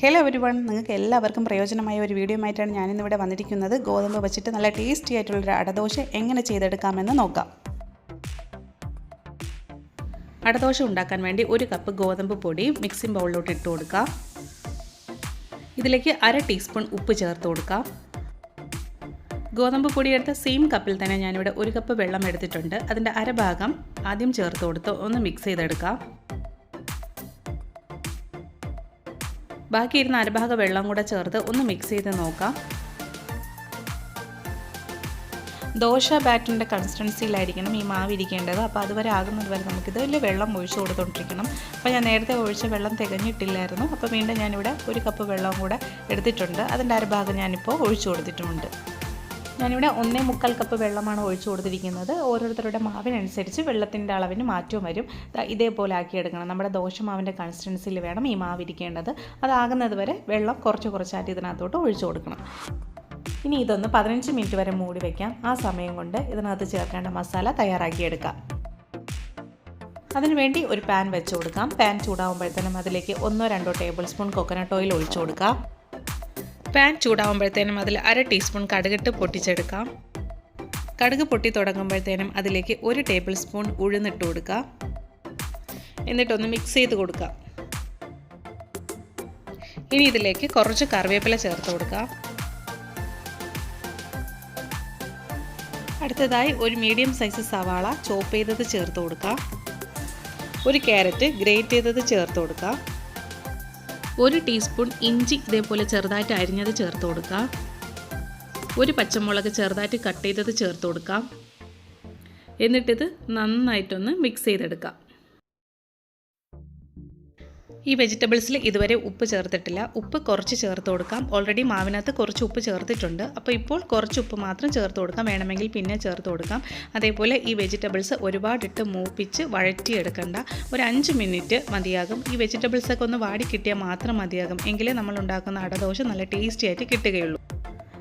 Hello every one നിങ്ങൾക്ക് എല്ലാവർക്കും പ്രയോജനമായ ഒരു വീഡിയോ ആയിട്ടാണ് ഞാനിന്നിവിടെ വന്നിരിക്കുന്നത്. ഗോതമ്പ് വെച്ചിട്ട് നല്ല ടേസ്റ്റി ആയിട്ടുള്ളൊരു അടദോശ എങ്ങനെ ചെയ്തെടുക്കാമെന്ന് നോക്കാം. അടദോശ ഉണ്ടാക്കാൻ വേണ്ടി ഒരു കപ്പ് ഗോതമ്പ് പൊടി മിക്സിംഗ് ബൗളിലോട്ട് ഇട്ട് കൊടുക്കാം. ഇതിലേക്ക് അര ടീസ്പൂൺ ഉപ്പ് ചേർത്ത് കൊടുക്കാം. ഗോതമ്പ് പൊടി എടുത്ത സെയിം കപ്പിൽ തന്നെ ഞാനിവിടെ ഒരു കപ്പ് വെള്ളം എടുത്തിട്ടുണ്ട്. അതിന്റെ അരഭാഗം ആദ്യം ചേർത്ത് കൊടുത്ത് ഒന്ന് മിക്സ് ചെയ്തെടുക്കാം. ബാക്കി ഇരുന്ന അരഭാഗ വെള്ളം കൂടെ ചേർത്ത് ഒന്ന് മിക്സ് ചെയ്ത് നോക്കാം. ദോശ ബാറ്ററിന്റെ കൺസിസ്റ്റൻസിയിലായിരിക്കണം ഈ മാവ് ഇരിക്കേണ്ടത്. അപ്പോൾ അതുവരെ ആകുന്നതുവരെ നമുക്കിത് വലിയ വെള്ളം ഒഴിച്ചു കൊടുത്തോണ്ടിരിക്കണം. അപ്പോൾ ഞാൻ നേരത്തെ ഒഴിച്ച വെള്ളം തികഞ്ഞിട്ടില്ലായിരുന്നു. അപ്പോൾ വീണ്ടും ഞാനിവിടെ ഒരു കപ്പ് വെള്ളം കൂടെ എടുത്തിട്ടുണ്ട്. അതിന്റെ അരഭാഗം ഞാനിപ്പോൾ ഒഴിച്ചു കൊടുത്തിട്ടുമുണ്ട്. ഞാനിവിടെ ഒന്നേ മുക്കാൽ കപ്പ് വെള്ളമാണ് ഒഴിച്ചു കൊടുത്തിരിക്കുന്നത്. ഓരോരുത്തരുടെ മാവിനനുസരിച്ച് വെള്ളത്തിന്റെ അളവിന് മാറ്റവും വരും. ഇതേപോലെ ആക്കിയെടുക്കണം. നമ്മുടെ ദോശമാവിന്റെ കൺസിസ്റ്റൻസിയിൽ വേണം ഈ മാവ് ഇരിക്കേണ്ടത്. അതാകുന്നത് വരെ വെള്ളം കുറച്ച് കുറച്ചായിട്ട് ഇതിനകത്തോട്ട് ഒഴിച്ചു കൊടുക്കണം. ഇനി ഇതൊന്ന് പതിനഞ്ച് മിനിറ്റ് വരെ മൂടി വയ്ക്കാം ആ സമയം കൊണ്ട് ഇതിനകത്ത് ചേർക്കേണ്ട മസാല തയ്യാറാക്കിയെടുക്കാം. അതിനുവേണ്ടി ഒരു പാൻ വെച്ച് കൊടുക്കാം. പാൻ ചൂടാകുമ്പോഴത്തേനും അതിലേക്ക് ഒന്നോ രണ്ടോ ടേബിൾ സ്പൂൺ കൊക്കനട്ട് ഓയിൽ ഒഴിച്ചു കൊടുക്കാം. പാൻ ചൂടാവുമ്പോഴത്തേനും അതിൽ അര ടീസ്പൂൺ കടുകിട്ട് പൊട്ടിച്ചെടുക്കാം. കടുക് പൊട്ടി തുടങ്ങുമ്പോഴത്തേനും അതിലേക്ക് ഒരു ടേബിൾ സ്പൂൺ ഉഴുന്നിട്ട് കൊടുക്കുക എന്നിട്ടൊന്ന് മിക്സ് ചെയ്ത് കൊടുക്കുക ഇനി ഇതിലേക്ക് കുറച്ച് കറിവേപ്പില ചേർത്ത് കൊടുക്കാം. അടുത്തതായി ഒരു മീഡിയം സൈസ് സവാള ചോപ്പ് ചെയ്തത് ചേർത്ത് കൊടുക്കാം. ഒരു ക്യാരറ്റ് ഗ്രേറ്റ് ചെയ്തത് ചേർത്ത് കൊടുക്കുക ഒരു ടീസ്പൂൺ ഇഞ്ചി ഇതേപോലെ ചെറുതായിട്ട് അരിഞ്ഞത് ചേർത്ത് കൊടുക്കുക ഒരു പച്ചമുളക് ചെറുതായിട്ട് കട്ട് ചെയ്തത് ചേർത്ത് കൊടുക്കാം. എന്നിട്ടിത് നന്നായിട്ടൊന്ന് മിക്സ് ചെയ്തെടുക്കാം. ഈ വെജിറ്റബിൾസിൽ ഇതുവരെ ഉപ്പ് ചേർത്തിട്ടില്ല. ഉപ്പ് കുറച്ച് ചേർത്ത് കൊടുക്കാം. ഓൾറെഡി മാവിനകത്ത് കുറച്ച് ഉപ്പ് ചേർത്തിട്ടുണ്ട്. അപ്പോൾ ഇപ്പോൾ കുറച്ച് ഉപ്പ് മാത്രം ചേർത്ത് കൊടുക്കാം. വേണമെങ്കിൽ പിന്നെ ചേർത്ത് കൊടുക്കാം. അതേപോലെ ഈ വെജിറ്റബിൾസ് ഒരുപാടിട്ട് മൂപ്പിച്ച് വഴറ്റിയെടുക്കണ്ട. ഒരു അഞ്ച് മിനിറ്റ് മതിയാകും. ഈ വെജിറ്റബിൾസൊക്കെ ഒന്ന് വാടി കിട്ടിയാൽ മാത്രം മതിയാകും. എങ്കിലേ നമ്മൾ ഉണ്ടാക്കുന്ന അടദോശ നല്ല ടേസ്റ്റി ആയിട്ട് കിട്ടുകയുള്ളൂ.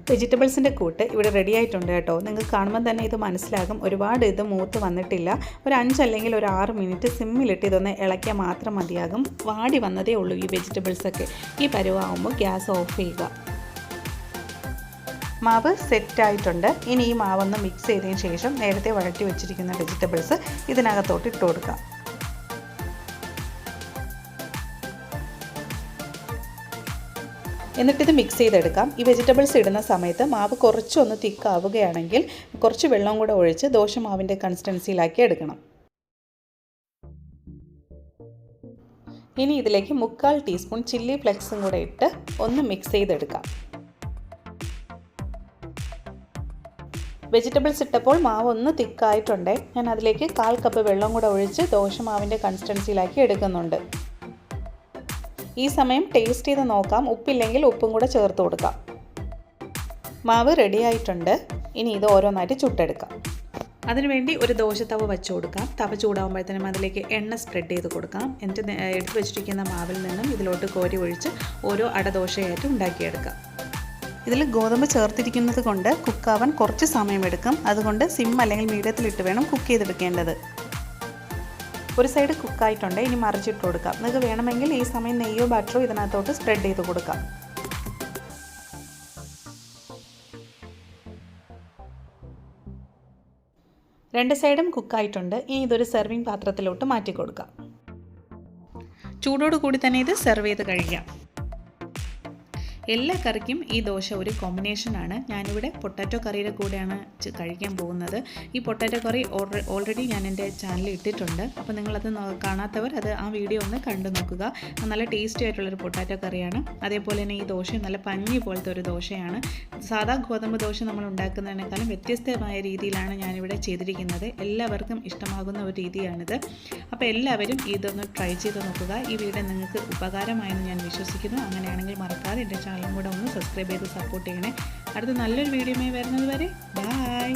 വെജിറ്റബിൾസിന്റെ കൂട്ട് ഇവിടെ റെഡി ആയിട്ടുണ്ട് കേട്ടോ. നിങ്ങൾക്ക് കാണുമ്പോൾ തന്നെ ഇത് മനസ്സിലാകും. ഒരുപാട് ഇത് മൂത്ത് വന്നിട്ടില്ല. ഒരു അഞ്ച് അല്ലെങ്കിൽ ഒരു ആറ് മിനിറ്റ് സിമ്മിലിട്ട് ഇതൊന്ന് ഇളക്കിയാൽ മാത്രം മതിയാകും. വാടി വന്നതേ ഉള്ളൂ ഈ വെജിറ്റബിൾസൊക്കെ ഈ പരുവാകുമ്പോൾ ഗ്യാസ് ഓഫ് ചെയ്യുക. മാവ് സെറ്റായിട്ടുണ്ട് ഇനി ഈ മാവൊന്ന് മിക്സ് ചെയ്തതിന് ശേഷം നേരത്തെ വഴറ്റി വെച്ചിരിക്കുന്ന വെജിറ്റബിൾസ് ഇതിനകത്തോട്ട് ഇട്ട് കൊടുക്കാം. എന്നിട്ടിത് മിക്സ് ചെയ്തെടുക്കാം. ഈ വെജിറ്റബിൾസ് ഇടുന്ന സമയത്ത് മാവ് കുറച്ചൊന്ന് തിക്കാവുകയാണെങ്കിൽ കുറച്ച് വെള്ളം കൂടെ ഒഴിച്ച് ദോശമാവിന്റെ കൺസിസ്റ്റൻസിയിലാക്കി എടുക്കണം. ഇനി ഇതിലേക്ക് മുക്കാൽ ടീസ്പൂൺ ചില്ലി ഫ്ലെക്സും കൂടെ ഇട്ട് ഒന്ന് മിക്സ് ചെയ്തെടുക്കാം. വെജിറ്റബിൾസ് ഇട്ടപ്പോൾ മാവ് ഒന്ന് തിക്കായിട്ടുണ്ട് ഞാൻ അതിലേക്ക് കാൽ കപ്പ് വെള്ളം കൂടെ ഒഴിച്ച് ദോശമാവിന്റെ കൺസിസ്റ്റൻസിയിലാക്കി എടുക്കുന്നുണ്ട്. ഈ സമയം ടേസ്റ്റ് ചെയ്ത് നോക്കാം. ഉപ്പില്ലെങ്കിൽ ഉപ്പും കൂടെ ചേർത്ത് കൊടുക്കാം. മാവ് റെഡിയായിട്ടുണ്ട് ഇനി ഇത് ഓരോന്നായിട്ട് ചുട്ടെടുക്കാം. അതിനുവേണ്ടി ഒരു ദോശത്തവ വെച്ച് കൊടുക്കാം. തവ ചൂടാകുമ്പോഴത്തേനും അതിലേക്ക് എണ്ണ സ്പ്രെഡ് ചെയ്ത് കൊടുക്കാം. എന്നിട്ട് എടുത്തു വെച്ചിരിക്കുന്ന മാവിൽ നിന്നും ഇതിലോട്ട് കോരി ഒഴിച്ച് ഓരോ അടദോശയായിട്ട് ഉണ്ടാക്കിയെടുക്കാം. ഇതിൽ ഗോതമ്പ് ചേർത്തിരിക്കുന്നത് കൊണ്ട് കുക്കാവാൻ കുറച്ച് സമയമെടുക്കും. അതുകൊണ്ട് സിം അല്ലെങ്കിൽ മീഡിയത്തിലിട്ട് വേണം കുക്ക് ചെയ്തെടുക്കേണ്ടത്. ഒരു സൈഡ് കുക്കായിട്ടുണ്ട് ഇനി മറിച്ചിട്ട് കൊടുക്കാം. നിങ്ങൾക്ക് വേണമെങ്കിൽ ഈ സമയം നെയ്യോ ബട്ടറോ ഇതിനകത്തോട്ട് സ്പ്രെഡ് ചെയ്ത് കൊടുക്കാം. രണ്ട് സൈഡും കുക്കായിട്ടുണ്ട് ഇനി ഇതൊരു സെർവിങ് പാത്രത്തിലോട്ട് മാറ്റി കൊടുക്കാം. ചൂടോട് കൂടി തന്നെ ഇത് സെർവ് ചെയ്ത് കഴിക്കാം. എല്ലാ കറിക്കും ഈ ദോശ ഒരു കോമ്പിനേഷനാണ് ഞാനിവിടെ പൊട്ടാറ്റോ കറിയുടെ കൂടെയാണ് കഴിക്കാൻ പോകുന്നത്. ഈ പൊട്ടാറ്റോ കറി ഓൾറെഡി ഞാൻ എന്റെ ചാനലിൽ ഇട്ടിട്ടുണ്ട്. അപ്പോൾ നിങ്ങളത് കാണാത്തവർ അത് ആ വീഡിയോ ഒന്ന് കണ്ടു നോക്കുക. നല്ല ടേസ്റ്റി ആയിട്ടുള്ളൊരു പൊട്ടാറ്റോ കറിയാണ്. അതേപോലെ തന്നെ ഈ ദോശ നല്ല പഞ്ഞി പോലത്തെ ഒരു ദോശയാണ്. സാധാ ഗോതമ്പ് ദോശ നമ്മൾ ഉണ്ടാക്കുന്നതിനേക്കാളും വ്യത്യസ്തമായ രീതിയിലാണ് ഞാനിവിടെ ചെയ്തിരിക്കുന്നത്. എല്ലാവർക്കും ഇഷ്ടമാകുന്ന ഒരു രീതിയാണിത്. അപ്പോൾ എല്ലാവരും ഇതൊന്ന് ട്രൈ ചെയ്ത് നോക്കുക. ഈ വീഡിയോ നിങ്ങൾക്ക് ഉപകാരമായെന്ന് ഞാൻ വിശ്വസിക്കുന്നു. അങ്ങനെയാണെങ്കിൽ മറക്കാതെ എന്റെ ചാനലും കൂടെ ഒന്ന് സബ്സ്ക്രൈബ് ചെയ്ത് സപ്പോർട്ട് ചെയ്യണേ. അടുത്ത നല്ലൊരു വീഡിയോ വരുന്നത് വരെ ബായ്